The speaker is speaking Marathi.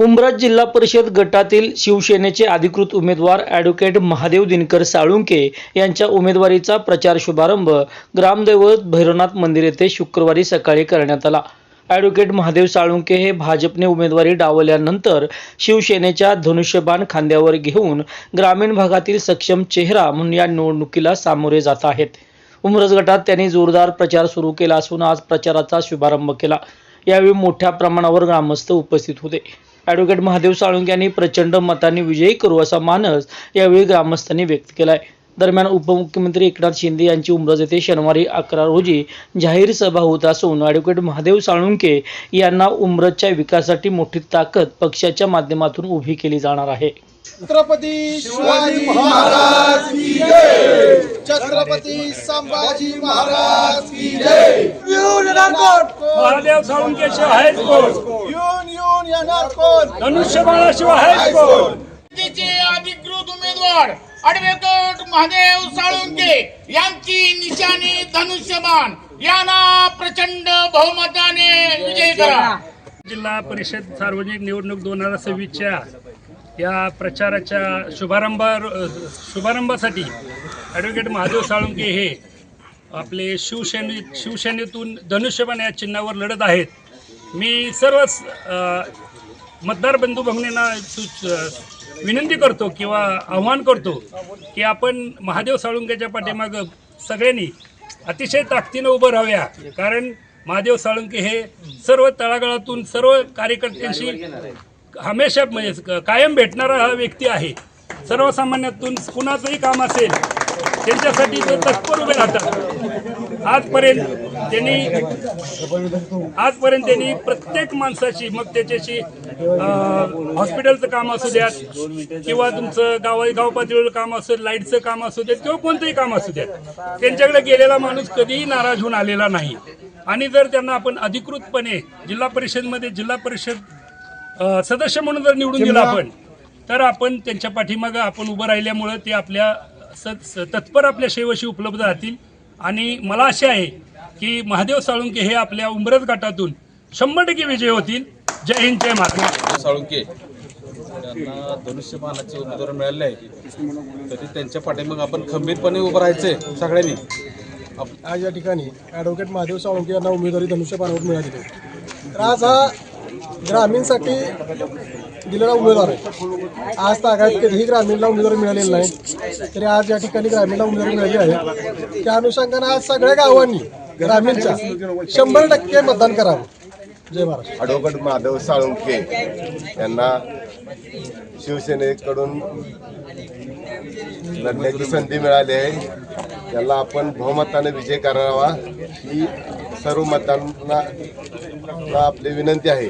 उमराज जिल्हा परिषद गटातील शिवसेनेचे अधिकृत उमेदवार ॲडव्होकेट महादेव दिनकर साळुंके यांच्या उमेदवारीचा प्रचार शुभारंभ ग्रामदैवत भैरवनाथ मंदिर येथे शुक्रवारी सकाळी करण्यात आला. ॲडव्होकेट महादेव साळुंके हे भाजपने उमेदवारी डावल्यानंतर शिवसेनेच्या धनुष्यबाण खांद्यावर घेऊन ग्रामीण भागातील सक्षम चेहरा म्हणून या निवडणुकीला सामोरे जात आहेत. उमरज गटात त्यांनी जोरदार प्रचार सुरू केला असून आज प्रचाराचा शुभारंभ केला. यावेळी मोठ्या प्रमाणावर ग्रामस्थ उपस्थित होते. ॲडव्होकेट महादेव साळुंके यांनी प्रचंड मतांनी विजयी करू असा मानस यावेळी ग्रामस्थांनी व्यक्त केलाय. दरम्यान उपमुख्यमंत्री एकनाथ शिंदे यांची उमरज येथे शनिवारी अकरा रोजी जाहीर सभा होत असून ॲडव्होकेट महादेव साळुंके यांना उमरजच्या विकासासाठी मोठी ताकद पक्षाच्या माध्यमातून उभी केली जाणार आहे. छत्रपती शिवाजी महाराज की जय! छत्रपती संभाजी महाराज की जय! महादेव साळुंकेशिवाय येऊन येणार कोण? धनुष्यबाणाशिवाय कोण? चे अधिकृत उमेदवार ॲडव्होकेट महादेव साळुंके यांची निशाणी धनुष्यबाण. यांना प्रचंड बहुमताने विजयी करा. जिल्हा परिषद सार्वजनिक निवडणूक दोन हजार सव्वीसच्या या प्रचाराच्या शुभारंभ शुभारंभासाठी ॲडव्होकेट महादेव साळुंके हे आपले शिवसेने शिवसेनेतून धनुष्यबाण या चिन्हावर लढत आहेत. मी सर्वच मतदार बंधू भगिनींना सूच विनंती करतो किंवा आव्हान करतो की आपण महादेव साळुंकेच्या पाठीमागं सगळ्यांनी अतिशय ताकदीनं उभं राहूया. कारण महादेव साळुंके हे सर्व तळागाळातून सर्व कार्यकर्त्यांशी हमेशा म्हणजे क- कायम भेटणारा हा व्यक्ती आहे. सर्वसामान्यातून कुणाचंही काम असेल त्यांच्यासाठी ते तत्पर उभे राहतात. आजपर्यंत त्यांनी आजपर्यंत त्यांनी प्रत्येक माणसाशी मग त्याच्याशी हॉस्पिटलचं काम असू द्यात किंवा तुमचं गाव गाव पातळीवर काम असेल लाईटचं काम असू द्यात किंवा कोणतंही काम असू द्यात त्यांच्याकडे गेलेला माणूस कधीही नाराज होऊन आलेला नाही. आणि जर त्यांना आपण अधिकृतपणे जिल्हा परिषदमध्ये जिल्हा परिषद सदस्य म्हणून जर निवडून दिलं आपण तर आपण त्यांच्या पाठीमागं आपण उभं राहिल्यामुळं ते आपल्या स स- तत्पर आपल्या सेवेशी उपलब्ध राहतील. आणि मला असे आहे की महादेव साळुंके हे आपल्या उंबरज गटातून शंभर टक्के विजय होतील. जय हिंद जय महाराष्ट्र. साळुंके. त्यांना धनुष्यबाणाचे उमेदवार मिळाले आहे तरी त्यांच्या पाठीमाग आपण खंबीरपणे उभं राहायचंय सगळ्यांनी. आज या ठिकाणी ॲडव्होकेट महादेव साळुंके यांना उमेदवारी धनुष्यबाणावर मिळालेली आहे तर आज हा ग्रामीणसाठी दिलेला उमेदवार आहे. आज तागायत कधीही ग्रामीणला उमेदवारी मिळालेली नाही. तरी आज या ठिकाणी ग्रामीणला उमेदवारी मिळाली आहे. त्या अनुषंगानं आज सगळ्या गावांनी ग्रामीणच्या शंभर टक्के मतदान करावं. जय महाराष्ट्र. ॲडव्होकेट माधव साळुंके यांना शिवसेनेकडून लढण्याची संधी मिळाली आहे. त्याला आपण बहुमताने विजय करावा ही सर्व मतदारांना आपली विनंती आहे.